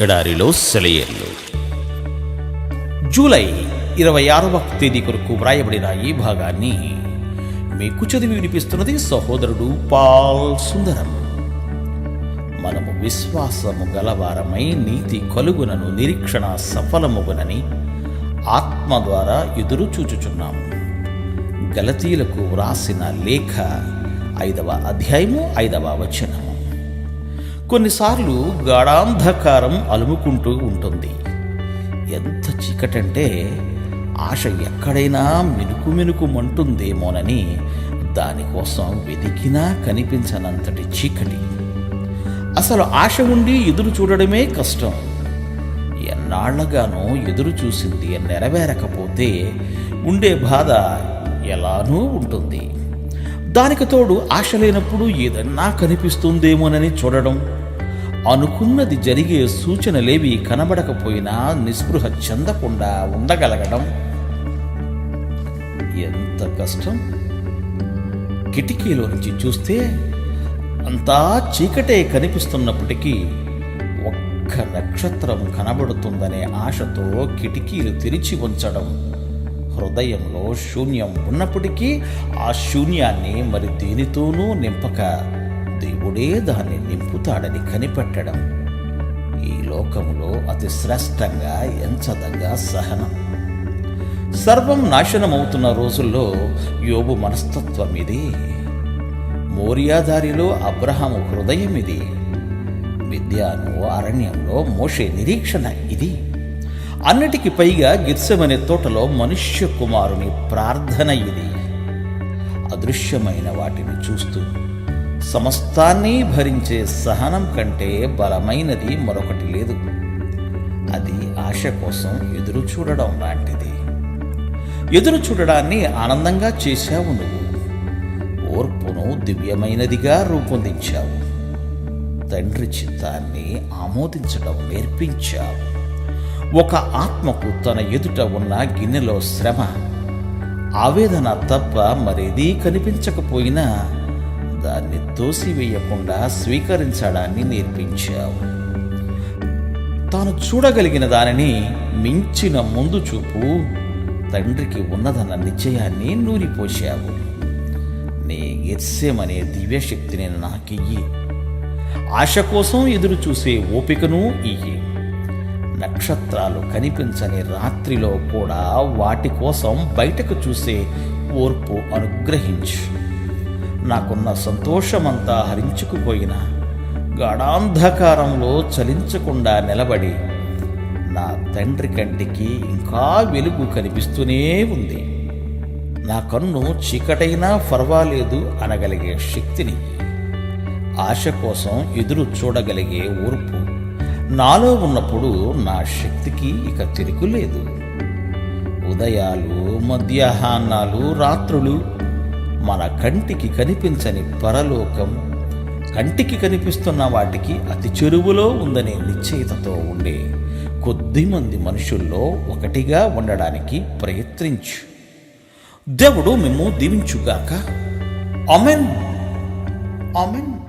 ఎడారిలో సెలయేర్లు జూలై ఇరవై ఆరవ తేదీ కొరకు వ్రాయబడిన ఈ భాగాన్ని మీకు చదివి వినిపిస్తున్నది సహోదరుడు పాల్ సుందరం. మనము విశ్వాసము గలవారమై నీతి కలుగునను నిరీక్షణ సఫలముగునని ఆత్మ ద్వారా ఎదురు చూచుచున్నాము. గలతీలకు వ్రాసిన లేఖ ఐదవ అధ్యాయము ఐదవ వచనము. కొన్నిసార్లు గాఢాంధకారం అలుముకుంటూ ఉంటుంది. ఎంత చీకటంటే ఆశ ఎక్కడైనా మెనుకు మెనుకు మంటుందేమోనని దానికోసం వెతికినా కనిపించనంతటి చీకటి. అసలు ఆశ ఉండి ఎదురు చూడడమే కష్టం. ఎన్నాళ్ళగానో ఎదురు చూసింది నెరవేరకపోతే ఉండే బాధ ఎలానూ ఉంటుంది. దానికి తోడు ఆశ లేనప్పుడు ఏదన్నా కనిపిస్తుందేమోనని చూడడం. అనుకున్నది జరిగే సూచనలేవి కనబడకపోయినా నిస్పృహ చెందకుండా ఉండగలగడం. ఎంత కష్టం. కిటికీలో నుంచి చూస్తే అంతా చీకటే కనిపిస్తున్నప్పటికీ ఒక్క నక్షత్రం కనబడుతుందనే ఆశతో కిటికీలు తెరిచి ఉంచడం. హృదయంలో శూన్యం ఉన్నప్పటికీ ఆ శూన్యాన్ని మరి దేనితోనూ నింపక దేవుడే దాన్ని నింపుతాడని కనిపెట్టడం ఈ లోకములో అతి శ్రేష్టంగా ఎంచదంగా సహనం. సర్వం నాశనమవుతున్న రోజుల్లో యోబు మనస్తత్వం ఇది మోరియాదారిలో అబ్రహాము హృదయం ఇది విద్యాను అరణ్యంలో మోషే నిరీక్షణ ఇది. అన్నిటికి పైగా గిర్సమనే తోటలో మనుష్య కుమారుని ప్రార్థన ఇది. అదృశ్యమైన వాటిని చూస్తూ సమస్తాన్ని భరించే సహనం కంటే బలమైనది మరొకటి లేదు. అది ఆశ కోసం ఎదురు చూడడం లాంటిది. ఎదురు చూడడాన్ని ఆనందంగా చేశావు నువ్వు. ఓర్పును దివ్యమైనదిగా రూపొందించావు. తండ్రి చిత్తాన్ని ఆమోదించడం నేర్పించావు. ఒక ఆత్మకు తన ఎదుట ఉన్న గిన్నెలో శ్రమ. ఆవేదన తప్ప మరేదీ కనిపించకపోయినా దాన్ని తోసివేయకుండా స్వీకరించడాన్ని నేర్పించావు. తాను చూడగలిగిన దానిని మించిన ముందు చూపు తండ్రికి ఉన్నదన్న నిశ్చయాన్ని నూరిపోశావు. నీ ఎత్సేమనే దివ్యశక్తిని నాకియ్యి. ఆశ కోసం ఎదురు చూసే ఓపికను ఇయ్యి. నక్షత్రాలు కనిపించని రాత్రిలో కూడా వాటి కోసం బయటకు చూసే ఓర్పు అనుగ్రహించు. నాకున్న సంతోషమంతా హరించుకుపోయిన గాఢాంధకారంలో చలించకుండా నిలబడి నా తండ్రి కంటికి ఇంకా వెలుగు కనిపిస్తూనే ఉంది. నా కన్ను చీకటైనా పర్వాలేదు అనగలిగే శక్తిని ఆశ కోసం ఎదురు చూడగలిగే ఓర్పు నాలో ఉన్నప్పుడు నా శక్తికి ఇక తిరుగులేదు ఉదయాలు మధ్యాహ్నాలు రాత్రులు మన కంటికి కనిపించని పరలోకం కంటికి కనిపిస్తున్న వాటికి అతి చెరువులో ఉందనే నిశ్చయితతో ఉండే కొద్దిమంది మనుషుల్లో ఒకటిగా ఉండడానికి ప్రయత్నించు. దేవుడు మేము దీవించుగాక. Amen amen